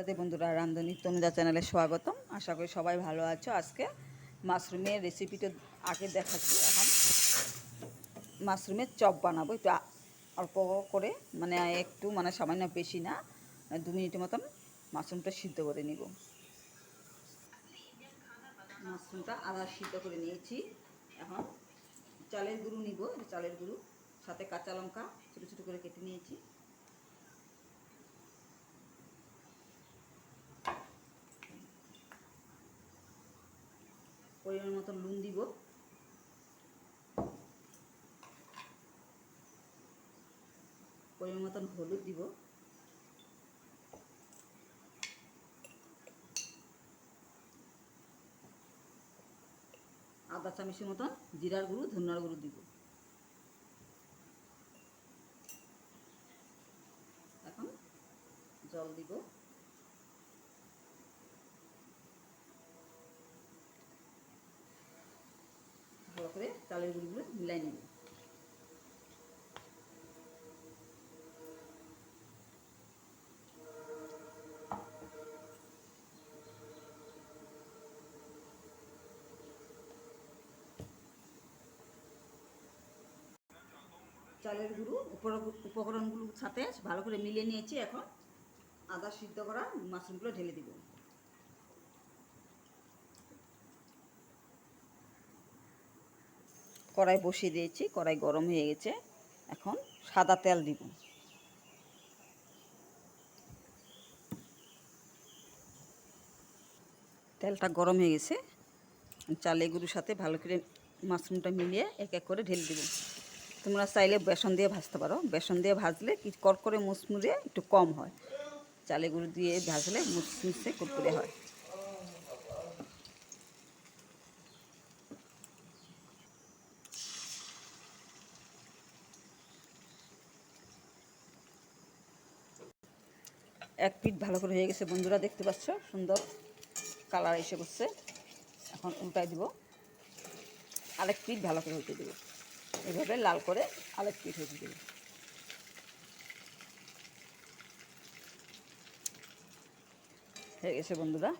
রাধে বন্ধুরা রান্ধনী তনুজা চ্যানেলে স্বাগতম। আশা করি সবাই ভালো আছো। আজকে মাশরুমের রেসিপিটা আগে দেখাচ্ছি এখন। মাশরুমের চপ বানাবো। একটু অল্প করে মানে একটু মানে সামান্য বেশি না, দু মিনিটের মতন মাশরুমটা সিদ্ধ করে নিব। মাশরুমটা আদা সিদ্ধ করে নিয়েছি। এখন চালের গুঁড়ো নিব। চালের গুঁড়ো, সাথে কাঁচা লঙ্কা ছোটো ছোটো করে কেটে নিয়েছি। পরিমাণ মতন নুন দিব। পরিমাণ মতন হলুদ দিব। আদা, চামচের মতন জিরার গুঁড়ো ধনিয়ার গুঁড়ো দিব। এখন জল দিব। করে চালের গুঁড়িগুলো মিলাই নেব। চালের গুঁড়ো উপর- উপকরণগুলোর সাথে ভালো করে মিলিয়ে নিয়েছি। এখন আদা সিদ্ধ করা মাশরুমগুলো ঢেলে দিব। কড়াই বসিয়ে দিয়েছি, কড়াই গরম হয়ে গেছে। এখন সাদা তেল দিব। তেলটা গরম হয়ে গেছে। চালে গুঁড়োর সাথে ভালো করে মাশরুমটা মিলিয়ে এক এক করে ঢেলে দিব। তোমরা চাইলে বেসন দিয়ে ভাজতে পারো। বেসন দিয়ে ভাজলে কি করে মুসমুড়ে একটু কম হয়। চালে গুঁড়ো দিয়ে ভাজলে মুসমুসে কুরকুরে হয়। এক পিঠ ভালো করে হয়ে গেছে। বন্ধুরা দেখতে পাচ্ছ, সুন্দর কালার এসে করছে এখন উল্টাই দিব। আরেক পিঠ ভালো করে হইতে দেবো। এভাবে লাল করে আরেক পিঠ হইতে দেবো। হয়ে গেছে বন্ধুরা।